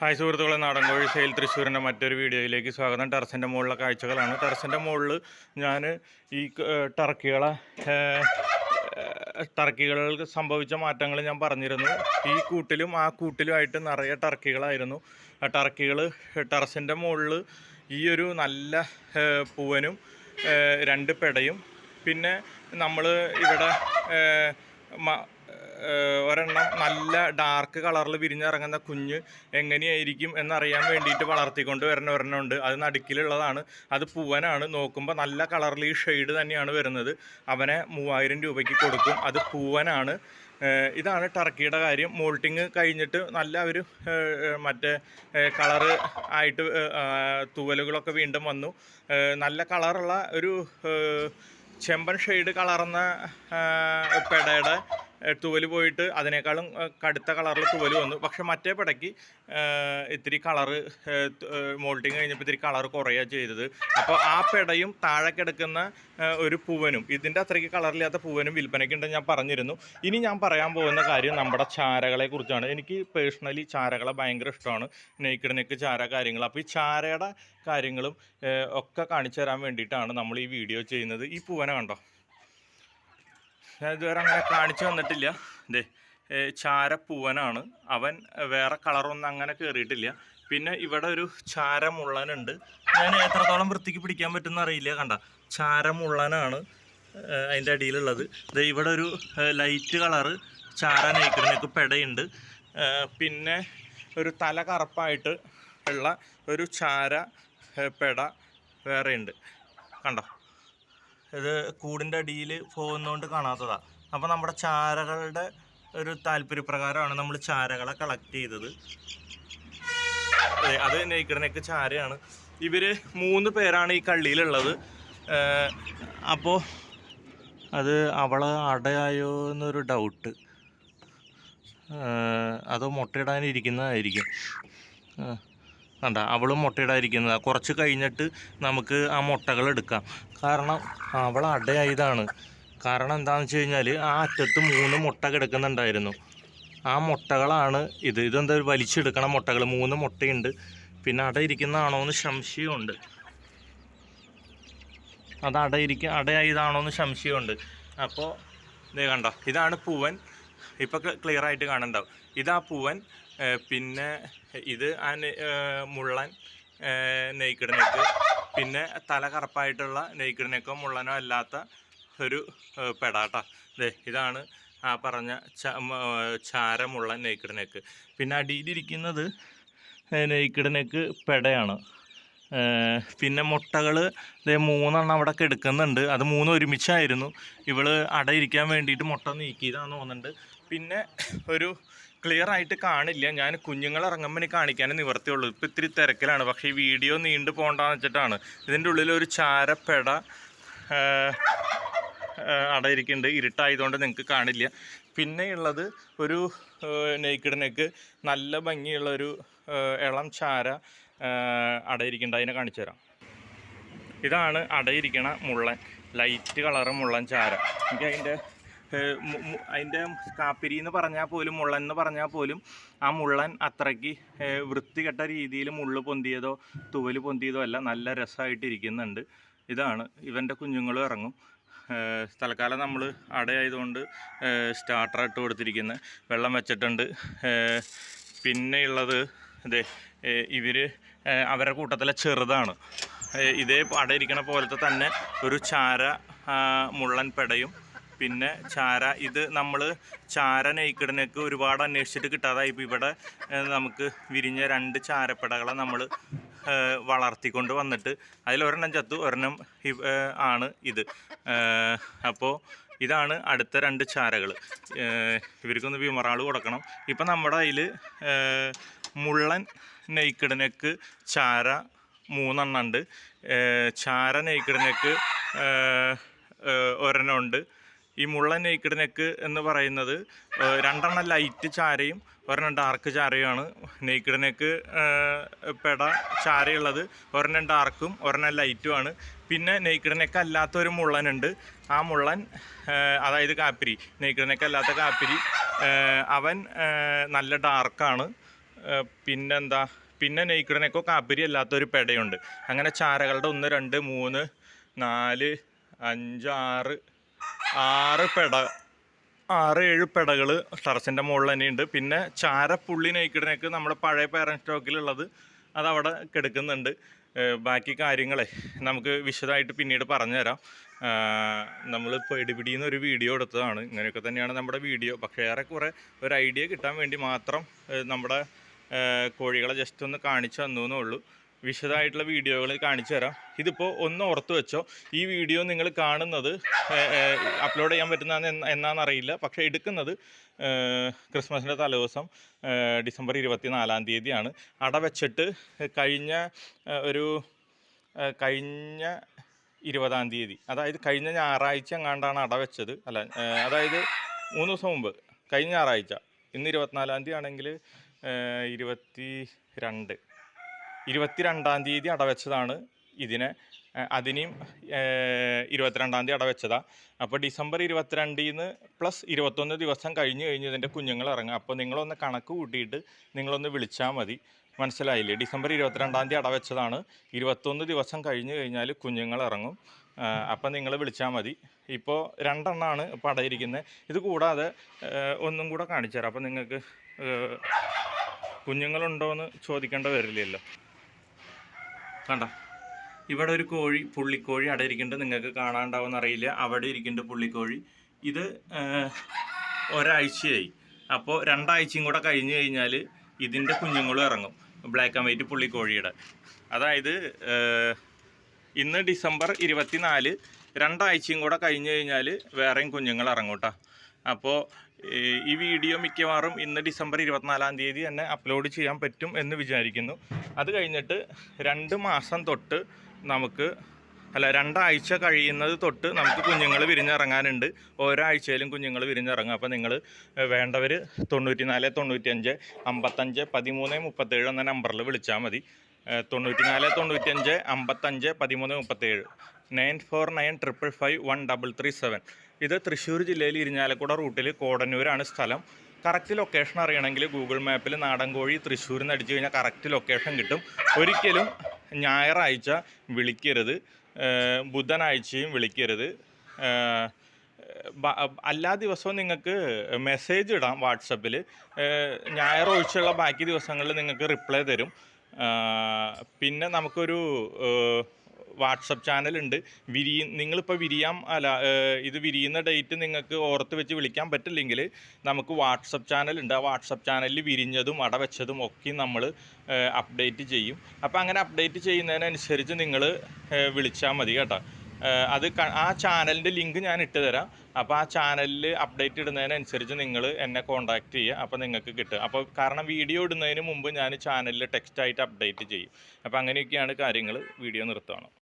Hi സുഹൃത്തുക്കളെ നാടൻകോഴി sale തൃശ്ശൂരിന്റെ മറ്റൊരു വീഡിയോയിലേക്ക് സ്വാഗതം. ടെറസിന്റെ മുകളിലെ കാഴ്ചകളാണ്. ടെറസിന്റെ മുകളിൽ ഞാൻ ഈ ടർക്കികളെ ടർക്കികൾക്ക് സംഭവിച്ച മാറ്റങ്ങൾ ഞാൻ പറഞ്ഞിരുന്നു. ഈ കൂട്ടിലും ആ കൂട്ടിലുമായിട്ട് നിറയെ ടർക്കികളായിരുന്നു. ആ ടർക്കികൾ ടെറസിന്റെ മുകളിൽ ഈ ഒരു നല്ല പൂവനും രണ്ട് പെടയും. പിന്നെ നമ്മൾ ഇവിടെ ഒരെണ്ണം നല്ല ഡാർക്ക് കളറിൽ വിരിഞ്ഞിറങ്ങുന്ന കുഞ്ഞ് എങ്ങനെയായിരിക്കും എന്നറിയാൻ വേണ്ടിയിട്ട് വളർത്തിക്കൊണ്ട് വരുന്ന ഒരെണ്ണം ഉണ്ട്. അത് നടുക്കിലുള്ളതാണ്. അത് പൂവനാണ്. നോക്കുമ്പോൾ നല്ല കളറിൽ ഈ ഷെയ്ഡ് തന്നെയാണ് വരുന്നത്. അവനെ മൂവായിരം രൂപയ്ക്ക് കൊടുക്കും. അത് പൂവനാണ്. ഇതാണ് ടർക്കിയുടെ കാര്യം. മോൾട്ടിങ് കഴിഞ്ഞിട്ട് നല്ല ഒരു മറ്റേ കളറ് ആയിട്ട് തൂവലുകളൊക്കെ വീണ്ടും വന്നു. നല്ല കളറുള്ള ഒരു ചെമ്പൻ ഷെയ്ഡ് കളർന്ന പെടയുടെ തുവൽ പോയിട്ട് അതിനേക്കാളും കടുത്ത കളറിൽ തുവൽ വന്നു. പക്ഷെ മറ്റേ പടയ്ക്ക് ഇത്തിരി കളറ് മോൾട്ടിങ് കഴിഞ്ഞപ്പോൾ ഇത്തിരി കളർ കുറയുക ചെയ്തത്. അപ്പോൾ ആ പെടയും താഴെ കിടക്കുന്ന ഒരു പൂവനും ഇതിന്റെ അത്രയ്ക്ക് കളറില്ലാത്ത പൂവനും വിൽപ്പനയ്ക്കുണ്ടെന്ന് ഞാൻ പറഞ്ഞിരുന്നു. ഇനി ഞാൻ പറയാൻ പോകുന്ന കാര്യം നമ്മുടെ ചാരകളെ കുറിച്ചാണ്. എനിക്ക് പേഴ്സണലി ചാരകളെ ഭയങ്കര ഇഷ്ടമാണ്. നെയ്ക്കിഡ് നെക്ക് ചാര കാര്യങ്ങൾ അപ്പോൾ ഈ ചാരയുടെ കാര്യങ്ങളും ഒക്കെ കാണിച്ചു തരാൻ വേണ്ടിയിട്ടാണ് നമ്മൾ ഈ വീഡിയോ ചെയ്യുന്നത്. ഈ പൂവനെ കണ്ടോ? ഞാൻ ഇതുവരെ അങ്ങനെ കാണിച്ചു വന്നിട്ടില്ല ഏഹ്, ചാരപ്പൂവനാണ്. അവൻ വേറെ കളറൊന്നും അങ്ങനെ കയറിയിട്ടില്ല പിന്നെ ഇവിടെ ഒരു ചാരമുള്ളനുണ്ട്. ഞാൻ എത്രത്തോളം വൃത്തിക്ക് പിടിക്കാൻ പറ്റുമെന്ന് അറിയില്ല കണ്ട. ചാരമുള്ളനാണ് അതിന്റെ അടിയിലുള്ളത്. ദേ ഇവിടെ ഒരു ലൈറ്റ് കളറ് ചാര നെയ്ക്കിടിനൊക്കെ പെടയുണ്ട്. പിന്നെ ഒരു തല കറുപ്പായിട്ട് ഉള്ള ഒരു ചാര പെട വേറെയുണ്ട്. കണ്ടോ? ഇത് കൂടിന്റെ അടിയിൽ പോകുന്നതുകൊണ്ട് കാണാത്തതാണ് അപ്പോൾ നമ്മുടെ ചാരകളുടെ ഒരു താല്പര്യപ്രകാരമാണ് നമ്മൾ ചാരകളെ കളക്ട് ചെയ്തത്. അതെ, അത് നെയ്ക്കിടനൊക്കെ ചാരയാണ്. ഇവർ മൂന്ന് പേരാണ് ഈ കള്ളിയിലുള്ളത്. അപ്പോൾ അത് അവൾ അടയായോ എന്നൊരു ഡൗട്ട് അതോ മുട്ടയിടാനിരിക്കുന്നതായിരിക്കും. ആ. കണ്ട അവളും മുട്ടയിടാതിരിക്കുന്നത്. കുറച്ച് കഴിഞ്ഞിട്ട് നമുക്ക് ആ മുട്ടകൾ എടുക്കാം. കാരണം അവൾ അടയായതാണ്. കാരണം എന്താണെന്ന് വെച്ച് കഴിഞ്ഞാൽ ആ അറ്റത്ത് മൂന്ന് മുട്ട കിടക്കുന്നുണ്ടായിരുന്നു. ആ മുട്ടകളാണ് ഇത്. ഇതെന്താ വലിച്ചെടുക്കണ മുട്ടകൾ? മൂന്ന് മുട്ടയുണ്ട്. പിന്നെ അട ഇരിക്കുന്നതാണോ എന്ന് സംശയമുണ്ട്. അത് അട ഇരിക്ക അടയായതാണോ എന്ന് സംശയമുണ്ട്. അപ്പോൾ ഇതേ കണ്ടോ ഇതാണ് പൂവൻ. ഇപ്പോൾ ക്ലിയർ ആയിട്ട് കാണണ്ടാവും ഇതാ പൂവൻ പിന്നെ ഇത് ആ മുള്ളൻ നെയ്ക്കിടനക്ക് പിന്നെ തല കറുപ്പായിട്ടുള്ള നെയ്ക്കിടനക്കോ മുള്ളനോ അല്ലാത്ത ഒരു പെടാട്ട ദേ ഇതാണ് ആ പറഞ്ഞ ച മ- ഏർ ചാരമുള്ളൻ നെക്ക് പിന്നെ അടിയിലിരിക്കുന്നത് നെയ്ക്കിടനക്ക് പെടയാണ്. പിന്നെ മുട്ടകൾ മൂന്നെണ്ണം അവിടെ കെടുക്കുന്നുണ്ട് അത് മൂന്നും ഒരുമിച്ചായിരുന്നു. ഇവൾ അടയിരിക്കാൻ വേണ്ടിയിട്ട് മുട്ട നീക്കിയതാന്ന് തോന്നുന്നുണ്ട്. പിന്നെ ഒരു ക്ലിയർ ആയിട്ട് കാണില്ല. ഞാൻ കുഞ്ഞുങ്ങൾ ഇറങ്ങുമ്പോൾ കാണിക്കാനേ നിവർത്തിയുള്ളൂ. ഇപ്പം ഇത്തിരി തിരക്കിലാണ്. പക്ഷേ ഈ വീഡിയോ നീണ്ടു പോകണ്ടെന്ന് വെച്ചിട്ടാണ്. ഇതിന്റെ ഉള്ളിൽ ഒരു ചാരപ്പെട അടയിരിക്കുന്നുണ്ട്. ഇരുട്ടായതുകൊണ്ട് നിങ്ങൾക്ക് കാണില്ല. പിന്നെയുള്ളത് ഒരു നെയ്ക്കിടനേക്ക് നല്ല ഭംഗിയുള്ളൊരു ഇളം ചാര അടയിരിക്കുന്നുണ്ട്. അതിനെ കാണിച്ചു തരാം. ഇതാണ് അടയിരിക്കണ മുള്ളൻ. ലൈറ്റ് കളറ് മുള്ളൻ ചാര. എനിക്ക് അതിന്റെ അതിന്റെ കാപ്പിരി എന്ന് പറഞ്ഞാൽ പോലും മുള്ളൻ എന്ന് പറഞ്ഞാൽ പോലും ആ മുള്ളൻ അത്രയ്ക്ക് വൃത്തികെട്ട രീതിയിൽ മുള്ളു പൊന്തിയതോ തുവൽ പൊന്തിയതോ അല്ല നല്ല രസമായിട്ടിരിക്കുന്നുണ്ട്. ഇതാണ്. ഇവന്റെ കുഞ്ഞുങ്ങളും ഇറങ്ങും. തൽക്കാലം നമ്മൾ അടയായതുകൊണ്ട് സ്റ്റാർട്ടർ ഇട്ട് കൊടുത്തിരിക്കുന്നത് വെള്ളം വെച്ചിട്ടുണ്ട്. പിന്നെയുള്ളത് ഇതേ ഇവർ അവരുടെ കൂട്ടത്തിലെ ചെറുതാണ്. ഇതേ അടയിരിക്കണ പോലത്തെ തന്നെ ഒരു ചാര മുള്ളൻ പെടയും പിന്നെ ചാര ഇത് നമ്മൾ ചാര നെയ്ക്കിടനൊക്കെ ഒരുപാട് അന്വേഷിച്ചിട്ട് കിട്ടാതായി. ഇപ്പോൾ ഇവിടെ നമുക്ക് വിരിഞ്ഞ രണ്ട് ചാരപ്പടകളെ നമ്മൾ വളർത്തിക്കൊണ്ട് വന്നിട്ട് അതിലൊരെണ്ണം ചത്തു ഒരെണ്ണം ആണ് ഇത്. അപ്പോൾ ഇതാണ് അടുത്ത രണ്ട് ചാരകൾ ഇവർക്കൊന്ന് വിമറാൾ കൊടുക്കണം. ഇപ്പം നമ്മുടെ അതിൽ മുള്ളൻ നെയ്ക്കിടനക്ക് ചാര മൂന്നെണ്ണം ഉണ്ട്. ചാര നെയ്ക്കിടനക്ക് ഒരെണ്ണം ഉണ്ട്. ഈ മുള്ളൻ നെയ്ക്കഡ് നെക്ക് എന്ന് പറയുന്നത് രണ്ടെണ്ണം ലൈറ്റ് ചാരയും ഒരെണ്ണം ഡാർക്ക് ചാരയുമാണ്. നെയ്ക്കഡ് നെക്ക് പെട ചാരയുള്ളത് ഒരെണ്ണം ഡാർക്കും ഒരെണ്ണം ലൈറ്റുമാണ് പിന്നെ നെയ്ക്കഡ് നെക്ക് അല്ലാത്ത ഒരു മുള്ളനുണ്ട്. ആ മുള്ളൻ അതായത് കാപ്പിരി നെയ്ക്കഡ് നെക്ക് അല്ലാത്ത കാപ്പിരി അവൻ നല്ല ഡാർക്കാണ് പിന്നെന്താ പിന്നെ നെയ്ക്കഡ് നെയ്ക്കിടനൊക്കെ കാപ്പിരി അല്ലാത്തൊരു പെടയുണ്ട്. അങ്ങനെ ചാരകളുടെ ഒന്ന് രണ്ട് മൂന്ന് നാല് അഞ്ച് ആറ് ആറ് പെട ആറ് ഏഴ് പെടകൾ ടെറസിന്റെ മുകളിൽ തന്നെയുണ്ട്. പിന്നെ ചാരപ്പുള്ളി നെയ്ക്കിടനൊക്കെ നമ്മുടെ പഴയ പേരൻ സ്റ്റോക്കിലുള്ളത് അതവിടെ കിടക്കുന്നുണ്ട്. ഏഹ് ബാക്കി കാര്യങ്ങളെ നമുക്ക് വിശദമായിട്ട് പിന്നീട് പറഞ്ഞുതരാം. നമ്മളിപ്പോൾ ഇടിപിടിയിൽ ഒരു വീഡിയോ എടുത്തതാണ്. ഇങ്ങനെയൊക്കെ തന്നെയാണ് നമ്മുടെ വീഡിയോ പക്ഷേ ഏറെക്കുറെ ഒരു ഐഡിയ കിട്ടാൻ വേണ്ടി മാത്രം നമ്മുടെ കോഴികളെ ജസ്റ്റ് ഒന്ന് കാണിച്ചു തന്നു എന്നേ ഉള്ളൂ. വിശദമായിട്ടുള്ള വീഡിയോകൾ കാണിച്ചു തരാം. ഇതിപ്പോൾ ഒന്ന് ഓർത്ത് വെച്ചോ ഈ വീഡിയോ നിങ്ങൾ കാണുന്നത് അപ്ലോഡ് ചെയ്യാൻ പറ്റുന്ന എന്നാണെന്നറിയില്ല പക്ഷേ എടുക്കുന്നത് ക്രിസ്മസിന്റെ തലേദിവസം ഡിസംബർ ഇരുപത്തി നാലാം തീയതിയാണ്. അട വെച്ചിട്ട് കഴിഞ്ഞ ഒരു കഴിഞ്ഞ ഇരുപതാം തീയതി അതായത് കഴിഞ്ഞ ഞായറാഴ്ച എങ്ങാണ്ടാണ് അട വെച്ചത്. അല്ല അതായത് മൂന്ന് ദിവസം മുമ്പ് കഴിഞ്ഞ ഞായറാഴ്ച. ഇന്ന് ഇരുപത്തിനാലാം തീയതി ആണെങ്കിൽ ഇരുപത്തി രണ്ട് ഇരുപത്തിരണ്ടാം തീയതി അടവെച്ചതാണ് ഇതിനെ. അതിനെയും ഇരുപത്തിരണ്ടാം തീയതി അടവെച്ചതാ. അപ്പോൾ ഡിസംബർ ഇരുപത്തിരണ്ടിൽ നിന്ന് പ്ലസ് ഇരുപത്തൊന്ന് ദിവസം കഴിഞ്ഞ് കഴിഞ്ഞ് കുഞ്ഞുങ്ങൾ ഇറങ്ങും. അപ്പോൾ നിങ്ങളൊന്ന് കണക്ക് കൂട്ടിയിട്ട് നിങ്ങളൊന്ന് വിളിച്ചാൽ മതി. മനസ്സിലായില്ലേ? ഡിസംബർ ഇരുപത്തിരണ്ടാം തീയതി അടവെച്ചതാണ്. ഇരുപത്തൊന്ന് ദിവസം കഴിഞ്ഞ് കഴിഞ്ഞാൽ കുഞ്ഞുങ്ങൾ ഇറങ്ങും. അപ്പം നിങ്ങൾ വിളിച്ചാൽ മതി. ഇപ്പോൾ രണ്ടെണ്ണമാണ് ഇപ്പോൾ അടയിരിക്കുന്നത് ഇത് കൂടാതെ ഒന്നും കൂടെ കാണിച്ചു തരാം. അപ്പം നിങ്ങൾക്ക് കുഞ്ഞുങ്ങളുണ്ടോ എന്ന് ചോദിക്കേണ്ട വരില്ലല്ലോ. കണ്ട. ഇവിടെ ഒരു കോഴി പുള്ളിക്കോഴി അവിടെ ഇരിക്കുന്നുണ്ട്. നിങ്ങൾക്ക് കാണാണ്ടാവുമെന്ന് അറിയില്ല. അവിടെ ഇരിക്കുന്നുണ്ട് പുള്ളിക്കോഴി. ഇത് ഒരാഴ്ചയായി. അപ്പോൾ രണ്ടാഴ്ചയും കൂടെ കഴിഞ്ഞ് കഴിഞ്ഞാൽ ഇതിന്റെ കുഞ്ഞുങ്ങളും ഇറങ്ങും. ബ്ലാക്ക് ആൻഡ് വൈറ്റ് പുള്ളിക്കോഴിയുടെ. അതായത് ഇന്ന് ഡിസംബർ ഇരുപത്തിനാല് രണ്ടാഴ്ചയും കൂടെ കഴിഞ്ഞ് കഴിഞ്ഞാൽ വേറെയും കുഞ്ഞുങ്ങൾ ഇറങ്ങൂട്ടാ അപ്പോൾ ഈ വീഡിയോ മിക്കവാറും ഇന്ന് ഡിസംബർ ഇരുപത്തിനാലാം തീയതി തന്നെ അപ്ലോഡ് ചെയ്യാൻ പറ്റും എന്ന് വിചാരിക്കുന്നു. അത് കഴിഞ്ഞിട്ട് രണ്ട് മാസം തൊട്ട് നമുക്ക് അല്ല രണ്ടാഴ്ച കഴിയുന്നത് തൊട്ട് നമുക്ക് കുഞ്ഞുങ്ങൾ വിരിഞ്ഞിറങ്ങാനുണ്ട്. ഒരാഴ്ചയിലും കുഞ്ഞുങ്ങൾ വിരിഞ്ഞിറങ്ങും. അപ്പോൾ നിങ്ങൾ വേണ്ടവർ തൊണ്ണൂറ്റി നാല് തൊണ്ണൂറ്റിയഞ്ച് അമ്പത്തഞ്ച് പതിമൂന്ന് മുപ്പത്തേഴ് എന്ന നമ്പറിൽ വിളിച്ചാൽ മതി. തൊണ്ണൂറ്റിനാല് തൊണ്ണൂറ്റിയഞ്ച് അമ്പത്തഞ്ച് പതിമൂന്ന് മുപ്പത്തേഴ്. Nine four nine triple five one double three seven. ഇത് തൃശ്ശൂർ ജില്ലയിൽ ഇരിഞ്ഞാലക്കുട റൂട്ടിൽ കോടന്നൂരാണ് സ്ഥലം. കറക്റ്റ് ലൊക്കേഷൻ അറിയണമെങ്കിൽ ഗൂഗിൾ മാപ്പിൽ നാടൻകോഴി തൃശ്ശൂരിൽ നിന്ന് അടിച്ചു കഴിഞ്ഞാൽ കറക്റ്റ് ലൊക്കേഷൻ കിട്ടും. ഒരിക്കലും ഞായറാഴ്ച വിളിക്കരുത്. ബുധനാഴ്ചയും വിളിക്കരുത്. എല്ലാ ദിവസവും നിങ്ങൾക്ക് മെസ്സേജ് ഇടാം വാട്സപ്പിൽ ഞായർ ഒഴിച്ചുള്ള ബാക്കി ദിവസങ്ങളിൽ നിങ്ങൾക്ക് റിപ്ലൈ തരും. പിന്നെ നമുക്കൊരു വാട്സപ്പ് ചാനലുണ്ട്. വിരി നിങ്ങളിപ്പോൾ വിരിയാം അല്ല ഇത് വിരിയുന്ന ഡേറ്റ് നിങ്ങൾക്ക് ഓർത്ത് വെച്ച് വിളിക്കാൻ പറ്റില്ലെങ്കിൽ നമുക്ക് വാട്സപ്പ് ചാനലുണ്ട്. ആ വാട്സപ്പ് ചാനലിൽ വിരിഞ്ഞതും അട വെച്ചതും ഒക്കെ നമ്മൾ അപ്ഡേറ്റ് ചെയ്യും. അപ്പോൾ അങ്ങനെ അപ്ഡേറ്റ് ചെയ്യുന്നതിനനുസരിച്ച് നിങ്ങൾ വിളിച്ചാൽ മതി കേട്ടോ. അത് ആ ചാനലിന്റെ ലിങ്ക് ഞാൻ ഇട്ട് തരാം. അപ്പോൾ ആ ചാനലിൽ അപ്ഡേറ്റ് ഇടുന്നതിനനുസരിച്ച് നിങ്ങൾ എന്നെ കോൺടാക്റ്റ് ചെയ്യുക. അപ്പോൾ നിങ്ങൾക്ക് കിട്ടും. അപ്പോൾ കാരണം വീഡിയോ ഇടുന്നതിന് മുമ്പ് ഞാൻ ചാനലിൽ ടെക്സ്റ്റായിട്ട് അപ്ഡേറ്റ് ചെയ്യും. അപ്പോൾ അങ്ങനെയൊക്കെയാണ് കാര്യങ്ങൾ. വീഡിയോ നിർത്തുകയാണ്.